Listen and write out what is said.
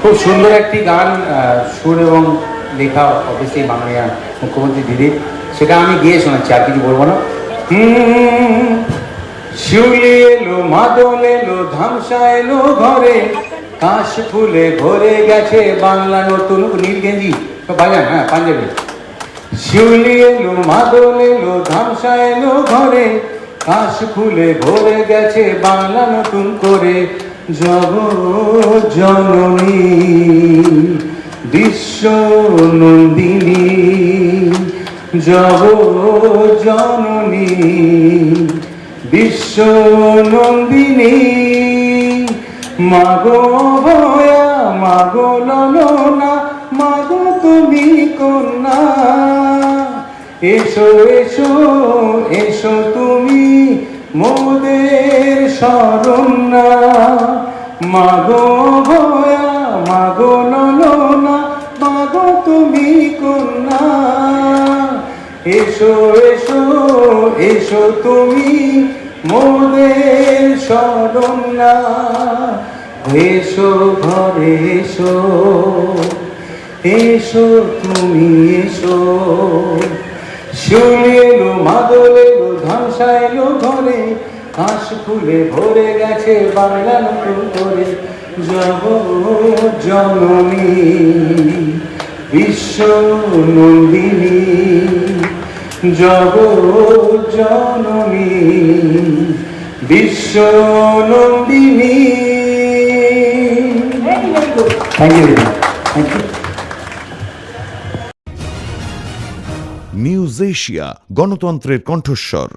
খুব সুন্দর একটি গান সুর এবং লেখা অবশ্যই মাননীয় মুখ্যমন্ত্রী দিদি। সেটা আমি গিয়ে শোনাচ্ছি, আর কিছু বলব না। শিউলি এলো, মাদল এলো, ধামসা এলো ঘরে, কাশ ফুলে ভরে গেছে বাংলা নতুন নীল গেঞ্জি। বাজান হ্যাঁ পাঞ্জাবি। শিউলি এলো, মাদল এলো, ধামসা এলো ঘরে, কাশ ফুলে ভরে গেছে বাংলা নতুন করে। জগ জননী, বিশ্ব নন্দিনী। জগ জননী, বিশ্ব নন্দিনী। মাগো ভয়া, মাগো ললনা, মাগো তুমি কন্যা। এসো এসো এসো তুমি মোদের শরণা মাগো ভয়া, মাগো ললনা মাগো তুমি কন্যা। এসো এসো এসো তুমি মোদের শরণা এসো, ঘরে এসো এসো তুমি এসো। শিউলি এলো মাদল এলো ধামসা এলো ঘরে হাঁস ফুলে ভরে গেছে বাংলা নতুন করে জগ জননী বিশ্ব নন্দিনী জগ জননী বিশ্ব Nandini thank you thank you news Asia গণতন্ত্রের কণ্ঠস্বর।